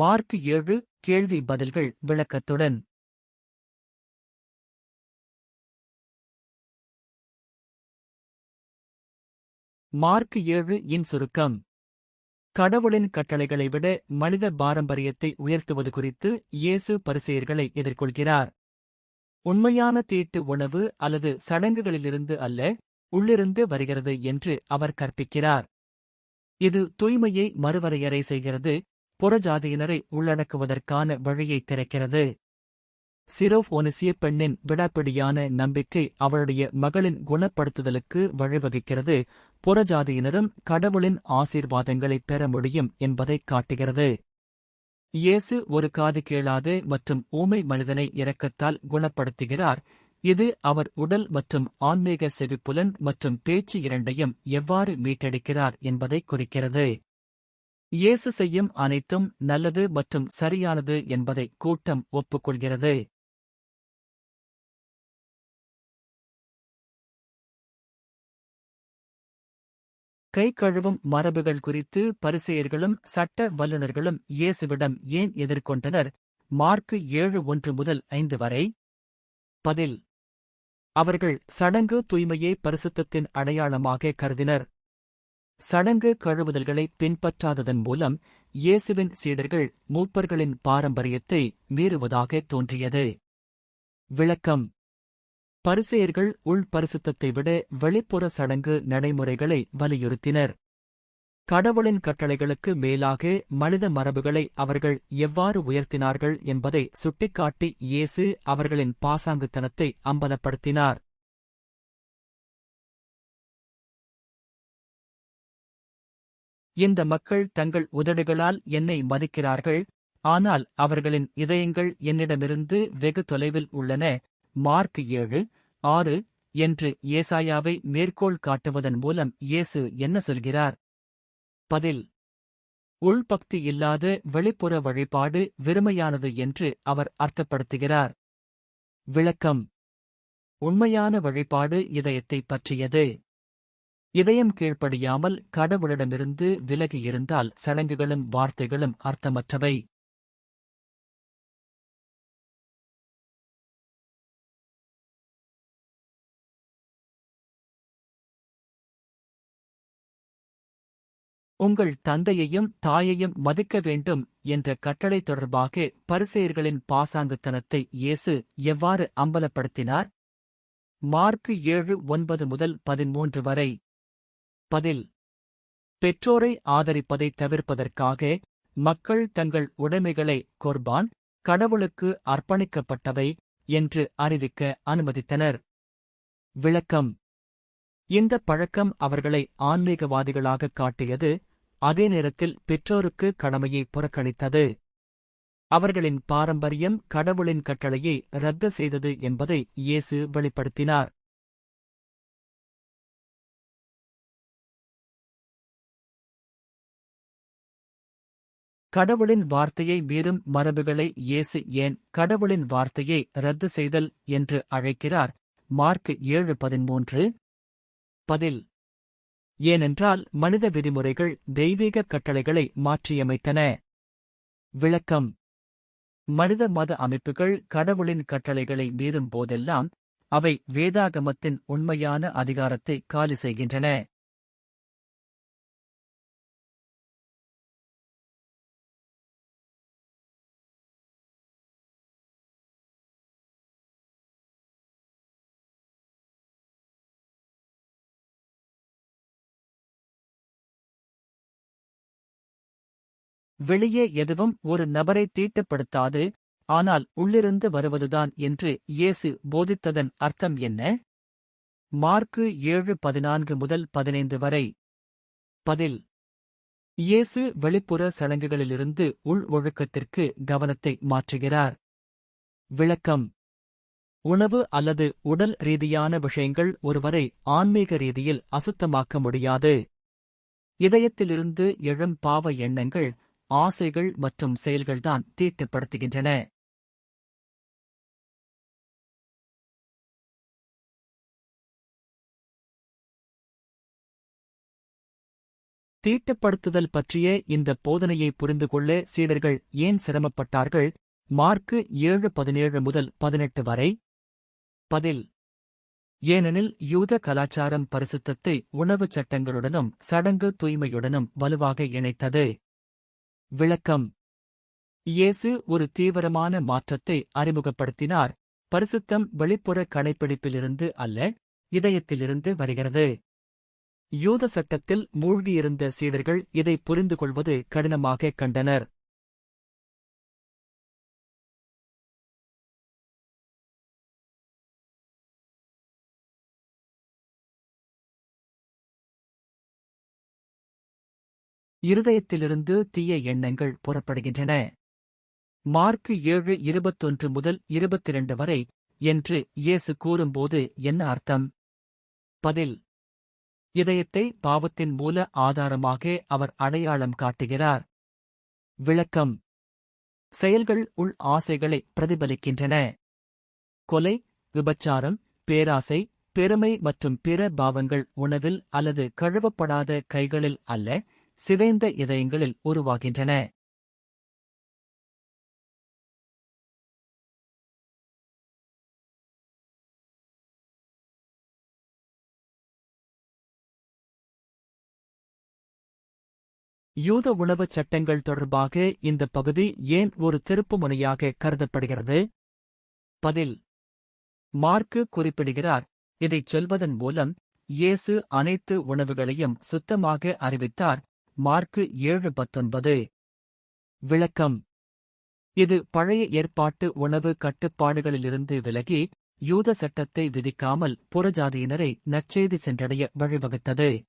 Mark ஏழு கேள்வி பதில்கள் விளக்கத்துடன். மார்க் ஏழு இன் சுருக்கம். கடவுளின் கட்டளைகளை விட மனித பாரம்பரியத்தை உயர்த்துவது குறித்து இயேசு பரிசெயர்களை எதிர்கொள்கிறார். உண்மையான தீட்டு உணவு அல்லது சடங்குகளிலிருந்து அல்ல உள்ளிருந்து வருகிறது என்று அவர் கற்பிக்கிறார். இது தூய்மையை மறுவரையறை செய்கிறது புறஜாதியினரை உள்ளடக்குவதற்கான வழியை திறக்கிறது. சிரோஃப் ஒனிசிய பெண்ணின் விடாப்பிடியான நம்பிக்கை அவளுடைய மகளின் குணப்படுத்துதலுக்கு வழிவகுக்கிறது. புறஜாதியினரும் கடவுளின் ஆசீர்வாதங்களைப் பெற முடியும் என்பதைக் காட்டுகிறது. இயேசு ஒரு காது கேளாத மற்றும் ஊமை மனிதனை இரக்கத்தால் குணப்படுத்துகிறார். இது அவர் உடல் மற்றும் ஆன்மீக செவிப்புலன் மற்றும் பேச்சு இரண்டையும் எவ்வாறு மீட்டெடுக்கிறார் என்பதைக் குறிக்கிறது. இயேசு செய்யும் அனைத்தும் நல்லது மற்றும் சரியானது என்பதை கூட்டம் ஒப்புக்கொள்கிறது. கை கழுவும் மரபுகள் குறித்து பரிசெயர்களும் சட்ட வல்லுநர்களும் இயேசுவிடம் ஏன் எதிர்கொண்டனர்? மார்க்கு ஏழு ஒன்று முதல் ஐந்து வரை. பதில். அவர்கள் சடங்கு தூய்மையை பரிசுத்தத்தின் அடையாளமாக கருதினர். சடங்கு கழுவுதல்களை பின்பற்றாததன் மூலம் இயேசுவின் சீடர்கள் மூப்பர்களின் பாரம்பரியத்தை மீறுவதாக தோன்றியது. விளக்கம். பரிசெயர்கள் உள் பரிசுத்தத்தை விட வெளிப்புற சடங்கு நடைமுறைகளை வலியுறுத்தினர். கடவுளின் கட்டளைகளுக்கு மேலாக மனித மரபுகளை அவர்கள் எவ்வாறு உயர்த்தினார்கள் என்பதை சுட்டிக்காட்டி இயேசு அவர்களின் பாசாங்குத்தனத்தை அம்பலப்படுத்தினார். இந்த மக்கள் தங்கள் உதடுகளால் என்னை மதிக்கிறார்கள் ஆனால் அவர்களின் இதயங்கள் என்னிடமிருந்து வெகு தொலைவில் உள்ளன. மார்க் ஏழு ஆறு என்று ஏசாயாவை மேற்கோள் காட்டுவதன் மூலம் இயேசு என்ன சொல்கிறார்? பதில் உள்பக்தி இல்லாத வெளிப்புற வழிபாடு வெறுமையானது என்று அவர் அர்த்தப்படுத்துகிறார். விளக்கம் உண்மையான வழிபாடு இதயத்தை பற்றியது. இதயம் கீழ்ப்படியாமல் கடவுளிடமிருந்து விலகி இருந்தால் சடங்குகளும் வார்த்தைகளும் அர்த்தமற்றவை. உங்கள் தந்தையையும் தாயையும் மதிக்க வேண்டும் என்ற கட்டளை தொடர்பாக பரிசெயர்களின் பாசாங்குத்தனத்தை இயேசு எவ்வாறு அம்பலப்படுத்தினார்? மார்க்கு ஏழு ஒன்பது முதல் பதிமூன்று வரை. பதில். பெற்றோரை ஆதரிப்பதை தவிர்ப்பதற்காக மக்கள் தங்கள் உடைமைகளை கொர்பான் கடவுளுக்கு அர்ப்பணிக்கப்பட்டவை என்று அறிவிக்க அனுமதித்தனர். விளக்கம். இந்த பழக்கம் அவர்களை ஆன்மீகவாதிகளாக காட்டியது அதே நேரத்தில் பெற்றோருக்கு கடமையை புறக்கணித்தது. அவர்களின் பாரம்பரியம் கடவுளின் கட்டளையை ரத்து செய்தது என்பதை இயேசு வெளிப்படுத்தினார். கடவுளின் வார்த்தையை மீறும் மரபுகளை இயேசு ஏன் கடவுளின் வார்த்தையை ரத்து செய்தல் என்று அழைக்கிறார்? மார்க் ஏழு பதிமூன்று. பதில். ஏனென்றால் மனித விதிமுறைகள் தெய்வீக கட்டளைகளை மாற்றியமைத்தன. விளக்கம். மனித மத அமைப்புகள் கடவுளின் கட்டளைகளை மீறும் போதெல்லாம் அவை வேதாகமத்தின் உண்மையான அதிகாரத்தை காலி செய்கின்றன. வெளியே எதுவும் ஒரு நபரை தீட்டுப்படுத்தாது ஆனால் உள்ளிருந்து வருவதுதான் என்று இயேசு போதித்ததன் அர்த்தம் என்ன? மார்க்கு ஏழு பதினான்கு முதல் பதினைந்து வரை. பதில். இயேசு வெளிப்புற சடங்குகளிலிருந்து உள் ஒழுக்கத்திற்கு கவனத்தை மாற்றுகிறார். விளக்கம். உணவு அல்லது உடல் ரீதியான விஷயங்கள் ஒருவரை ஆன்மீக ரீதியில் அசுத்தமாக்க முடியாது. இதயத்திலிருந்து எழும் பாவ எண்ணங்கள் ஆசைகள் மற்றும் செயல்கள்தான் தீட்டுப்படுத்துகின்றன தீட்டப்படுத்துதல் பற்றிய இந்த போதனையை புரிந்து கொள்ள சீடர்கள் ஏன் சிரமப்பட்டார்கள்? மார்க்கு ஏழு பதினேழு முதல் பதினெட்டு வரை. பதில். ஏனெனில் யூத கலாச்சாரம் பரிசுத்தத்தை உணவுச் சட்டங்களுடனும் சடங்கு தூய்மையுடனும் வலுவாக இணைத்தது. விளக்கம். இயேசு ஒரு தீவிரமான மாற்றத்தை அறிமுகப்படுத்தினார். பரிசுத்தம் வெளிப்புற கடைப்பிடிப்பிலிருந்து அல்ல இதயத்திலிருந்து வருகிறது. யூத சட்டத்தில் மூழ்கியிருந்த சீடர்கள் இதை புரிந்து கொள்வது கடினமாக கண்டனர். இருதயத்திலிருந்து தீய எண்ணங்கள் புறப்படுகின்றன. மார்க்கு ஏழு இருபத்தொன்று முதல் இருபத்திரண்டு வரை என்று இயேசு கூறும்போது என்ன அர்த்தம்? பதில். இதயத்தை பாவத்தின் மூல ஆதாரமாக அவர் அடையாளம் காட்டுகிறார். விளக்கம். செயல்கள் உள் ஆசைகளை பிரதிபலிக்கின்றன. கொலை விபச்சாரம் பேராசை பெருமை மற்றும் பிற பாவங்கள் உணவில் அல்லது கழுவப்படாத கைகளில் அல்ல சிதைந்த இதயங்களில் உருவாகின்றன. யூத உணவுச் சட்டங்கள் தொடர்பாக இந்த பகுதி ஏன் ஒரு திருப்புமுனையாக கருதப்படுகிறது? பதில். மார்க்கு குறிப்பிடுகிறார். இதைச் சொல்வதன் மூலம் இயேசு அனைத்து உணவுகளையும் சுத்தமாக அறிவித்தார். மார்க்கு ஏழு பத்தொன்பது. விளக்கம். இது பழைய ஏற்பாட்டு உணவு கட்டுப்பாடுகளிலிருந்து விலகி யூத சட்டத்தை விதிக்காமல் புறஜாதியினரை நற்செய்தி சென்றடைய வழிவகுத்தது.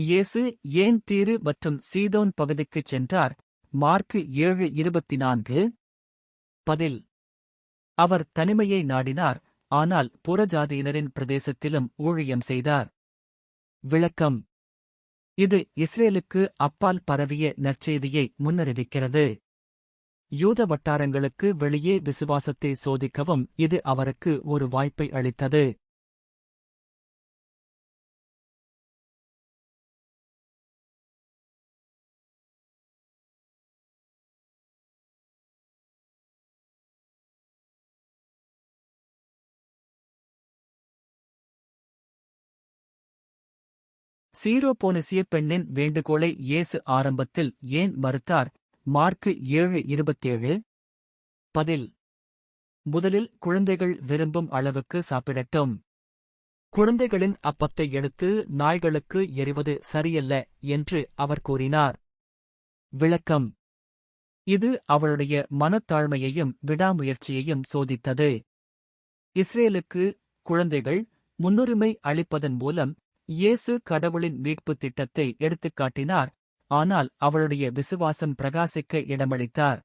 இயேசு ஏன் தீரு மற்றும் சீதோன் பகுதிக்குச் சென்றார்? மார்க்கு ஏழு இருபத்தி நான்கு பதில். அவர் தனிமையை நாடினார் ஆனால் புறஜாதியினரின் பிரதேசத்திலும் ஊழியம் செய்தார். விளக்கம். இது இஸ்ரேலுக்கு அப்பால் பரவிய நற்செய்தியை முன்னறிவிக்கிறது. யூத வட்டாரங்களுக்கு வெளியே விசுவாசத்தை சோதிக்கவும் இது அவருக்கு ஒரு வாய்ப்பை அளித்தது. சீரோபோனிசிய பெண்ணின் வேண்டுகோளை இயேசு ஆரம்பத்தில் ஏன் மறுத்தார்? மார்க்கு ஏழு இருபத்தேழு. பதில். முதலில் குழந்தைகள் விரும்பும் அளவுக்கு சாப்பிடட்டும். குழந்தைகளின் அப்பத்தை எடுத்து நாய்களுக்கு எறிவது சரியல்ல என்று அவர் கூறினார். விளக்கம். இது அவளுடைய மனத்தாழ்மையையும் விடாமுயற்சியையும் சோதித்தது. இஸ்ரேலுக்கு குழந்தைகள் முன்னுரிமை அளிப்பதன் மூலம் இயேசு கடவுளின் மீட்புத் திட்டத்தை எடுத்துக்காட்டினார் ஆனால் அவளுடைய விசுவாசம் பிரகாசிக்க இடமளித்தார்.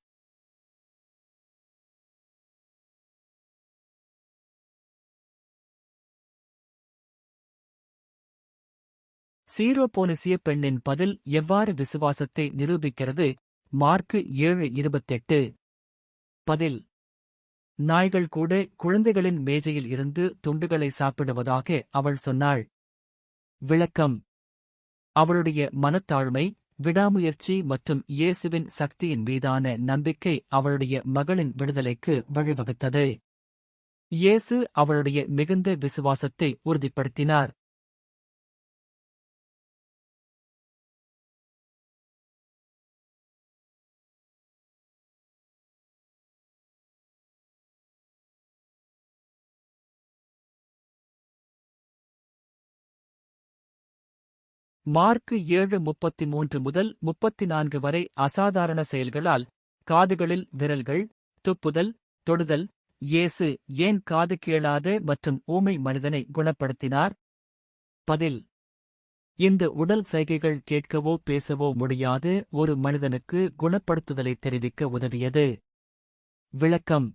சீரோபோனிசிய பெண்ணின் பதில் எவ்வாறு விசுவாசத்தை நிரூபிக்கிறது? மார்க்கு ஏழு இருபத்தெட்டு. பதில். நாய்கள் கூட குழந்தைகளின் மேஜையில் இருந்து துண்டுகளை சாப்பிடுவதாக அவள் சொன்னாள். விளக்கம். அவளுடைய மனத்தாழ்மை விடாமுயற்சி மற்றும் இயேசுவின் சக்தியின் மீதான நம்பிக்கை அவளுடைய மகளின் விடுதலைக்கு வழிவகுத்தது. இயேசு அவளுடைய மிகுந்த விசுவாசத்தை உறுதிப்படுத்தினார். மார்க்கு ஏழு முப்பத்தி மூன்று முதல் முப்பத்தி நான்கு வரை அசாதாரண செயல்களால் காதுகளில் விரல்கள் துப்புதல் தொடுதல் இயேசு ஏன் காது கேளாத மற்றும் ஊமை மனிதனை குணப்படுத்தினார்? பதில். இந்த உடல் சைகைகள் கேட்கவோ பேசவோ முடியாத ஒரு மனிதனுக்கு குணப்படுத்துதலை தெரிவிக்க உதவியது. விளக்கம்.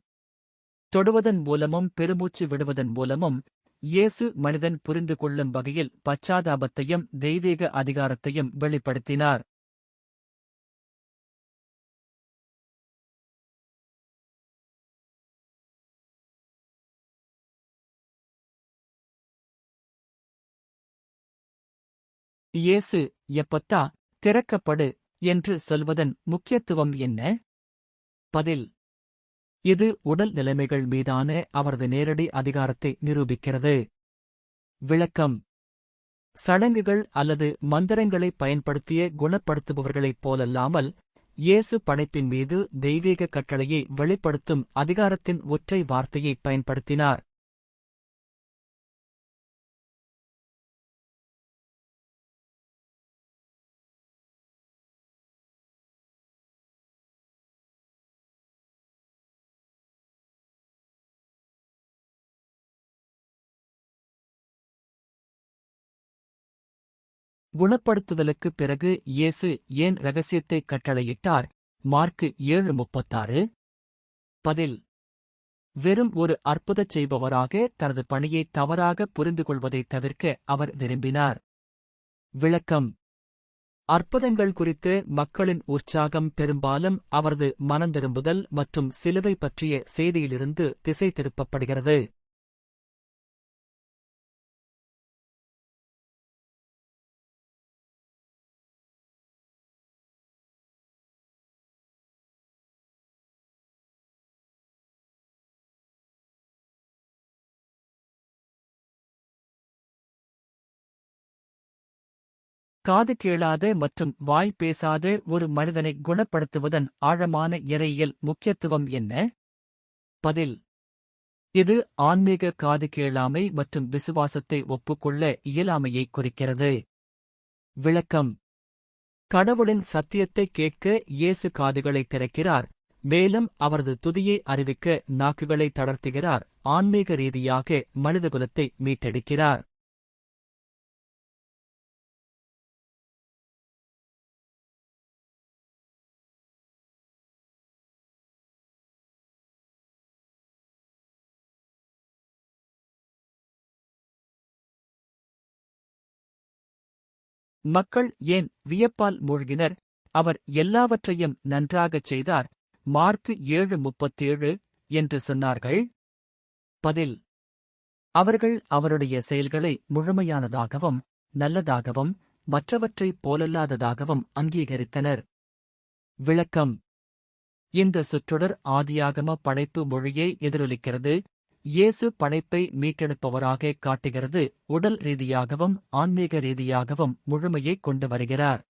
தொடுவதன் மூலமும் பெருமூச்சு விடுவதன் மூலமும் இயேசு மனிதன் புரிந்து கொள்ளும் வகையில் பச்சாதாபத்தையும் தெய்வீக அதிகாரத்தையும் வெளிப்படுத்தினார். இயேசு எப்பத்தா திறக்கப்படு என்று சொல்வதன் முக்கியத்துவம் என்ன? பதில் இது உடல் நிலைமைகள் மீதான அவரது நேரடி அதிகாரத்தை நிரூபிக்கிறது. விளக்கம். சடங்குகள் அல்லது மந்திரங்களை பயன்படுத்திய குணப்படுத்துபவர்களைப் போலல்லாமல் இயேசு படைப்பின் மீது தெய்வீக கட்டளையை வெளிப்படுத்தும் அதிகாரத்தின் ஒற்றை வார்த்தையை பயன்படுத்தினார். குணப்படுத்துதலுக்குப் பிறகு இயேசு ஏன் ரகசியத்தை கட்டளையிட்டார்? மார்க்கு ஏழு முப்பத்தாறு. பதில். வெறும் ஒரு அற்புதச் செய்பவராக தனது பணியை தவறாக புரிந்து கொள்வதைத் தவிர்க்க அவர் விரும்பினார். விளக்கம். அற்புதங்கள் குறித்து மக்களின் உற்சாகம் பெரும்பாலும் அவரது மனந்திரும்புதல் மற்றும் சிலுவை பற்றிய செய்தியிலிருந்து திசை திருப்பப்படுகிறது. காது கேளாத மற்றும் வாய் பேசாத ஒரு மனிதனை குணப்படுத்துவதன் ஆழமான இறையியல் முக்கியத்துவம் என்ன? பதில். இது ஆன்மீக காது கேளாமை மற்றும் விசுவாசத்தை ஒப்புக்கொள்ள இயலாமையை குறிக்கிறது. விளக்கம். கடவுளின் சத்தியத்தை கேட்க இயேசு காதுகளை திறக்கிறார் மேலும் அவரது துதியை அறிவிக்க நாக்குகளை தளர்த்துகிறார் ஆன்மீக ரீதியாக மனிதகுலத்தை மீட்டெடுக்கிறார். மக்கள் ஏன் வியப்பால் மூழ்கினர்? அவர் எல்லாவற்றையும் நன்றாகச் செய்தார். மார்க்கு ஏழு முப்பத்தேழு என்று சொன்னார்கள். பதில். அவர்கள் அவருடைய செயல்களை முழுமையானதாகவும் நல்லதாகவும் மற்றவற்றைப் போலல்லாததாகவும் அங்கீகரித்தனர். விளக்கம். இந்த சுற்றொடர் ஆதியாகம படைப்பு மொழியை எதிரொலிக்கிறது. இயேசு படைப்பை மீட்டெடுப்பவராக காட்டுகிறது. உடல் ரீதியாகவும் ஆன்மீக ரீதியாகவும் முழுமையை கொண்டு வருகிறார்.